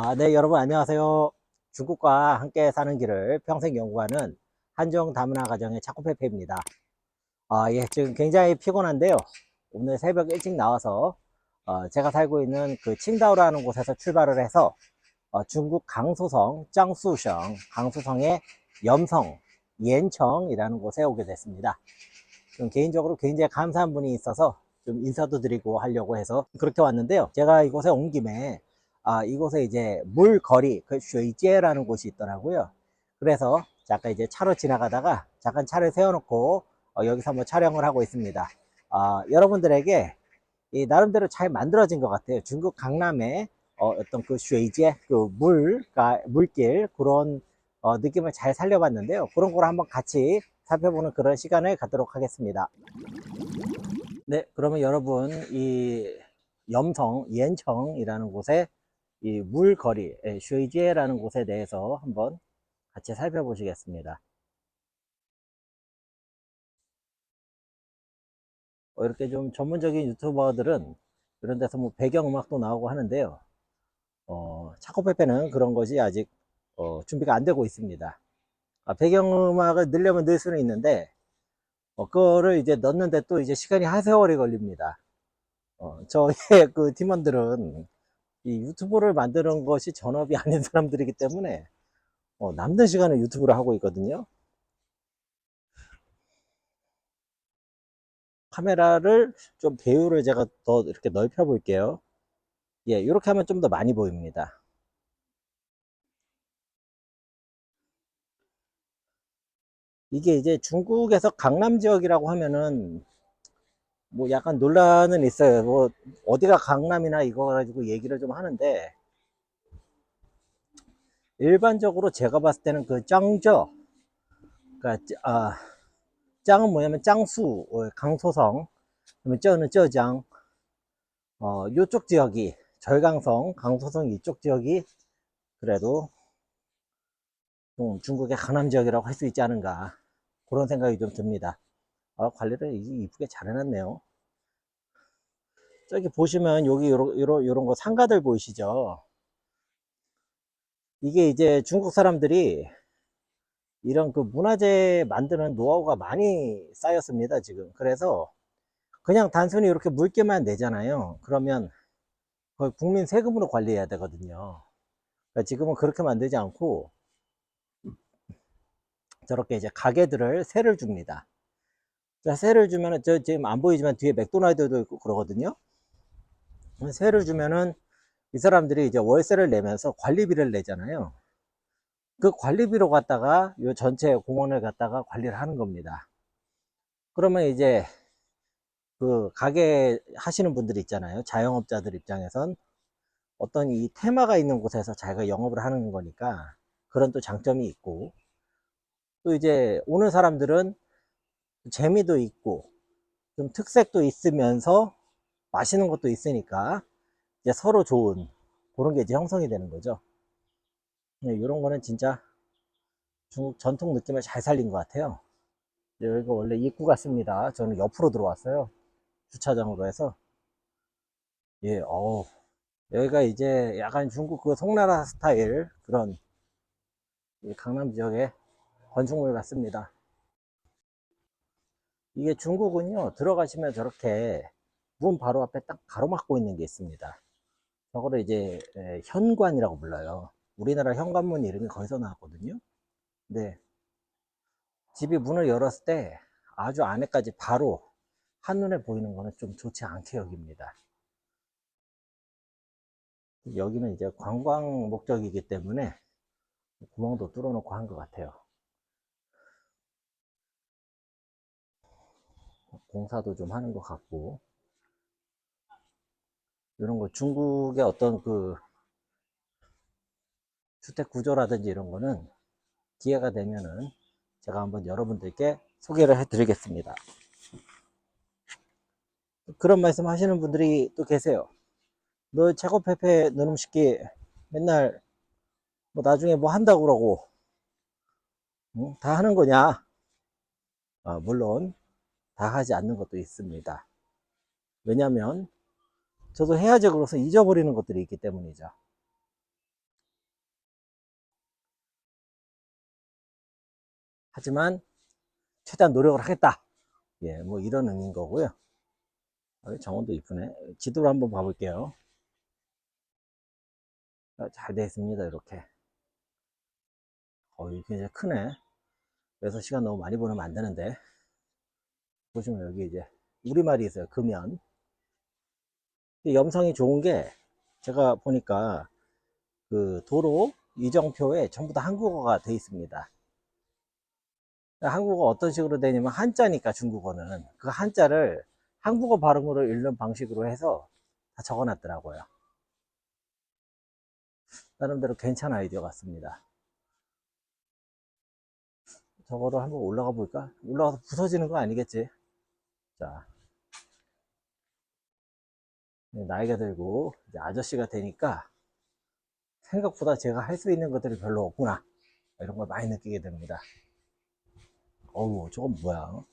아, 네, 여러분 안녕하세요. 중국과 함께 사는 길을 평생 연구하는 한종 다문화 가정의 차코페페입니다. 아, 예, 지금 굉장히 피곤한데요. 오늘 새벽 일찍 나와서 어, 제가 살고 있는 그 칭다오라는 곳에서 출발을 해서 어, 중국 강소성, 짱수성, 강소성의 염성, 옌청이라는 곳에 오게 됐습니다. 좀 개인적으로 굉장히 감사한 분이 있어서 좀 인사도 드리고 하려고 해서 그렇게 왔는데요. 제가 이곳에 온 김에 아, 이곳에 이제 물거리, 그 쉐이제라는 곳이 있더라고요. 그래서 잠깐 이제 차로 지나가다가 잠깐 차를 세워놓고 어, 여기서 한번 촬영을 하고 있습니다. 아, 여러분들에게 이 나름대로 잘 만들어진 것 같아요. 중국 강남의 어, 떤그 쉐이제, 그 물, 가 물길 그런 어, 느낌을 잘 살려봤는데요. 그런 걸 한번 같이 살펴보는 그런 시간을 갖도록 하겠습니다. 네, 그러면 여러분 이 염성, 옌청이라는 곳에 이 물거리, 예, 쉐이제라는 곳에 대해서 한번 같이 살펴보시겠습니다. 어, 이렇게 좀 전문적인 유튜버들은 이런 데서 뭐 배경음악도 나오고 하는데요. 어, 차코페페는 그런 것이 아직 어, 준비가 안 되고 있습니다. 아, 배경음악을 넣으려면 넣을 수는 있는데, 어, 그거를 이제 넣는데 또 이제 시간이 한 세월이 걸립니다. 어, 저의 그 팀원들은 이 유튜브를 만드는 것이 전업이 아닌 사람들이기 때문에 어, 남는 시간에 유튜브를 하고 있거든요. 카메라를 좀 배우를 제가 더 이렇게 넓혀 볼게요. 예, 이렇게 하면 좀 더 많이 보입니다. 이게 이제 중국에서 강남 지역이라고 하면은 뭐 약간 논란은 있어요. 뭐 어디가 강남이나 이거 가지고 얘기를 좀 하는데 일반적으로 제가 봤을 때는 그 짱저 그러니까 아 짱은 뭐냐면 짱수 어, 강소성 그러면 쩌는 쩌장 어 요쪽 지역이 절강성 강소성 이쪽 지역이 그래도 좀 중국의 강남 지역이라고 할 수 있지 않은가 그런 생각이 좀 듭니다. 아, 관리를 이- 이쁘게 잘 해놨네요. 저기 보시면 여기 요런, 요런, 거 상가들 보이시죠? 이게 이제 중국 사람들이 이런 그 문화재 만드는 노하우가 많이 쌓였습니다, 지금. 그래서 그냥 단순히 이렇게 물개만 내잖아요. 그러면 거의 국민 세금으로 관리해야 되거든요. 그러니까 지금은 그렇게 만들지 않고 저렇게 이제 가게들을 세를 줍니다. 자, 세를 주면은, 저 지금 안 보이지만 뒤에 맥도날드도 있고 그러거든요. 세를 주면은 이 사람들이 이제 월세를 내면서 관리비를 내잖아요. 그 관리비로 갖다가 요 전체 공원을 갖다가 관리를 하는 겁니다. 그러면 이제 그 가게 하시는 분들 있잖아요. 자영업자들 입장에선 어떤 이 테마가 있는 곳에서 자기가 영업을 하는 거니까 그런 또 장점이 있고 또 이제 오는 사람들은 재미도 있고 좀 특색도 있으면서 맛있는 것도 있으니까 이제 서로 좋은 그런 게 이제 형성이 되는 거죠. 네, 이런 거는 진짜 중국 전통 느낌을 잘 살린 것 같아요. 여기가 원래 입구 같습니다. 저는 옆으로 들어왔어요. 주차장으로 해서. 예, 어우. 여기가 이제 약간 중국 그 송나라 스타일 그런 이 강남 지역의 건축물 같습니다. 이게 중국은요, 들어가시면 저렇게 문 바로 앞에 딱 가로막고 있는 게 있습니다. 저거를 이제 에, 현관이라고 불러요. 우리나라 현관문 이름이 거기서 나왔거든요. 근데 집이 문을 열었을 때 아주 안에까지 바로 한눈에 보이는 거는 좀 좋지 않게 여깁니다. 여기는 이제 관광 목적이기 때문에 구멍도 뚫어놓고 한 것 같아요. 공사도 좀 하는 것 같고 이런 거 중국의 어떤 그 주택 구조라든지 이런 거는 기회가 되면은 제가 한번 여러분들께 소개를 해 드리겠습니다. 그런 말씀 하시는 분들이 또 계세요. 너 차고페페 너놈 새끼 맨날 뭐 나중에 뭐 한다고 그러고 응? 다 하는 거냐? 아, 물론 다 하지 않는 것도 있습니다. 왜냐면 저도 해야적으로서 잊어버리는 것들이 있기 때문이죠. 하지만 최대한 노력을 하겠다. 예, 뭐 이런 의미인 거고요. 아, 정원도 이쁘네. 지도를 한번 봐볼게요. 아, 잘 되어 있습니다. 이렇게. 어이 굉장히 크네. 그래서 시간 너무 많이 보내면 안 되는데. 보시면 여기 이제 우리말이 있어요. 금연. 이 염성이 좋은 게 제가 보니까 그 도로 이정표에 전부 다 한국어가 돼 있습니다. 한국어 어떤 식으로 되냐면 한자니까 중국어는 그 한자를 한국어 발음으로 읽는 방식으로 해서 다 적어 놨더라고요. 나름대로 괜찮은 아이디어 같습니다. 저거를 한번 올라가 볼까? 올라가서 부서지는 거 아니겠지? 자. 네, 나이가 들고 이제 아저씨가 되니까 생각보다 제가 할 수 있는 것들이 별로 없구나. 이런 걸 많이 느끼게 됩니다. 어우, 저건 뭐야?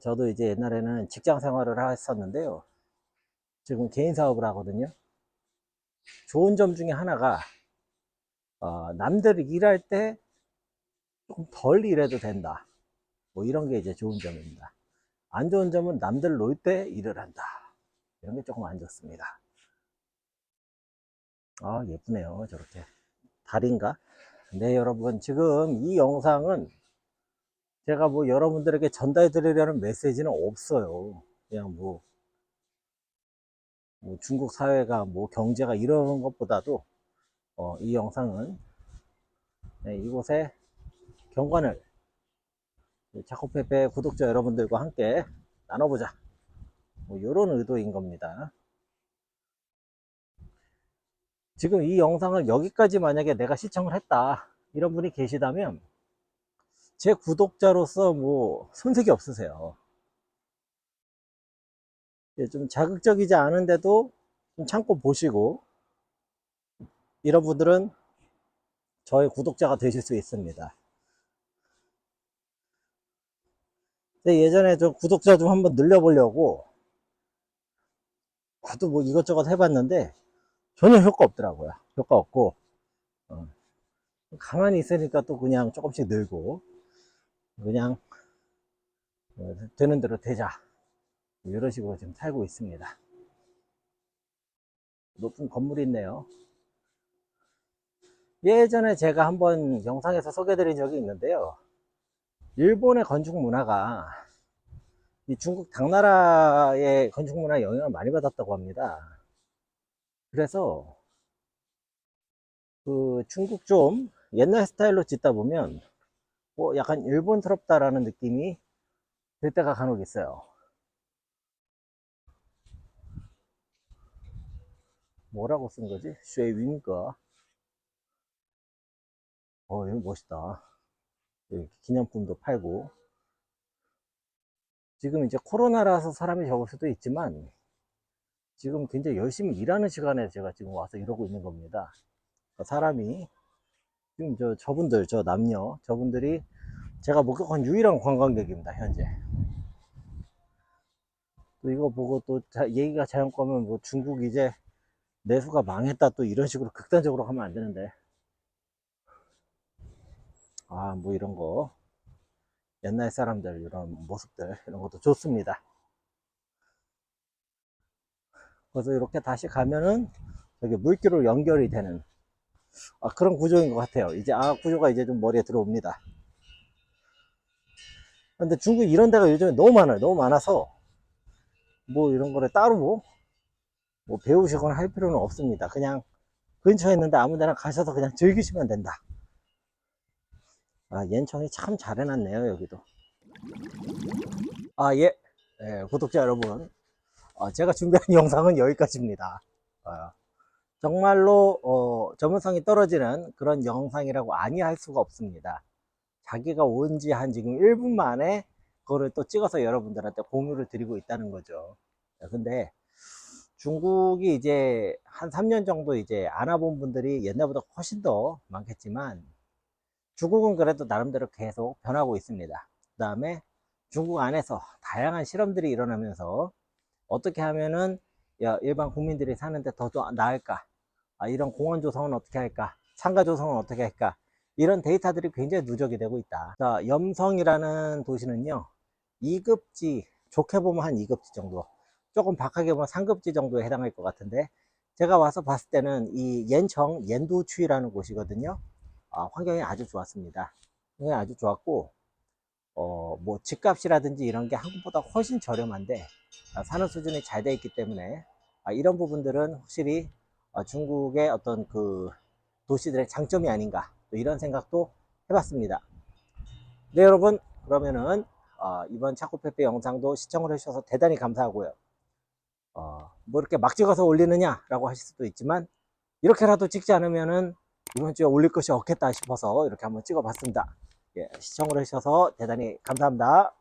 저도 이제 옛날에는 직장 생활을 했었는데요. 지금 개인 사업을 하거든요. 좋은 점 중에 하나가, 어, 남들 일할 때 조금 덜 일해도 된다. 뭐 이런 게 이제 좋은 점입니다. 안 좋은 점은 남들 놀 때 일을 한다. 이런 게 조금 안 좋습니다. 아, 예쁘네요. 저렇게. 달인가? 네, 여러분. 지금 이 영상은 제가 뭐 여러분들에게 전달해 드리려는 메시지는 없어요. 그냥 뭐, 뭐 중국 사회가 뭐 경제가 이런 것보다도 어, 이 영상은 네, 이곳에 경관을 자코페페 구독자 여러분들과 함께 나눠보자. 뭐 이런 의도인 겁니다. 지금 이 영상을 여기까지 만약에 내가 시청을 했다 이런 분이 계시다면 제 구독자로서 뭐 손색이 없으세요. 예, 좀 자극적이지 않은데도 좀 참고 보시고 이런 분들은 저의 구독자가 되실 수 있습니다. 근데 예전에 좀 구독자 좀 한번 늘려보려고 나도 뭐 이것저것 해봤는데 전혀 효과 없더라고요. 효과 없고 어, 가만히 있으니까 또 그냥 조금씩 늘고 그냥 어, 되는 대로 되자 이런 식으로 지금 살고 있습니다. 높은 건물이 있네요. 예전에 제가 한번 영상에서 소개드린 적이 있는데요. 일본의 건축 문화가 이 중국 당나라의 건축 문화 영향을 많이 받았다고 합니다. 그래서 그 중국 좀 옛날 스타일로 짓다 보면 뭐 약간 일본스럽다라는 느낌이 들 때가 간혹 있어요. 뭐라고 쓴 거지? 쉐윙거. 어, 이거 멋있다. 이렇게 기념품도 팔고. 지금 이제 코로나라서 사람이 적을 수도 있지만, 지금 굉장히 열심히 일하는 시간에 제가 지금 와서 이러고 있는 겁니다. 그러니까 사람이, 지금 저, 저분들, 저 남녀, 저분들이 제가 목격한 유일한 관광객입니다, 현재. 또 이거 보고 또 자- 얘기가 자연 거면 뭐 중국 이제 내수가 망했다 또 이런 식으로 극단적으로 하면 안 되는데. 아, 뭐 이런 거. 옛날 사람들 이런 모습들 이런 것도 좋습니다. 그래서 이렇게 다시 가면은 여기 물길로 연결이 되는 아, 그런 구조인 것 같아요. 이제 아 구조가 이제 좀 머리에 들어옵니다. 근데 중국 이런 데가 요즘에 너무 많아요. 너무 많아서 뭐 이런 거를 따로 뭐, 뭐 배우시거나 할 필요는 없습니다. 그냥 근처에 있는데 아무 데나 가셔서 그냥 즐기시면 된다. 아, yen청이 참 잘 해놨네요, 여기도. 아, 예. 예, 구독자 여러분. 어, 제가 준비한 영상은 여기까지입니다. 어, 정말로, 어, 전문성이 떨어지는 그런 영상이라고 아니할 수가 없습니다. 자기가 온 지 한 지금 1분 만에 그거를 또 찍어서 여러분들한테 공유를 드리고 있다는 거죠. 예, 근데 중국이 이제 한 3년 정도 이제 안 와본 분들이 옛날보다 훨씬 더 많겠지만 중국은 그래도 나름대로 계속 변하고 있습니다. 그 다음에 중국 안에서 다양한 실험들이 일어나면서 어떻게 하면은 야, 일반 국민들이 사는데 더좀 나을까? 아, 이런 공원 조성은 어떻게 할까? 상가 조성은 어떻게 할까? 이런 데이터들이 굉장히 누적이 되고 있다. 자, 염성이라는 도시는요, 2급지, 좋게 보면 한 2급지 정도, 조금 박하게 보면 3급지 정도에 해당할 것 같은데, 제가 와서 봤을 때는 이 옌청, 옌두추이라는 곳이거든요. 아, 환경이 아주 좋았습니다. 환경이 아주 좋았고, 어, 뭐, 집값이라든지 이런 게 한국보다 훨씬 저렴한데, 아, 사는 수준이 잘 돼 있기 때문에, 아, 이런 부분들은 확실히 어, 중국의 어떤 그 도시들의 장점이 아닌가, 또 이런 생각도 해봤습니다. 네, 여러분, 그러면은, 어, 이번 차코페페 영상도 시청을 해주셔서 대단히 감사하고요. 어, 뭐 이렇게 막 찍어서 올리느냐라고 하실 수도 있지만, 이렇게라도 찍지 않으면은 이번 주에 올릴 것이 없겠다 싶어서 이렇게 한번 찍어봤습니다. 예, 시청을 해주셔서 대단히 감사합니다.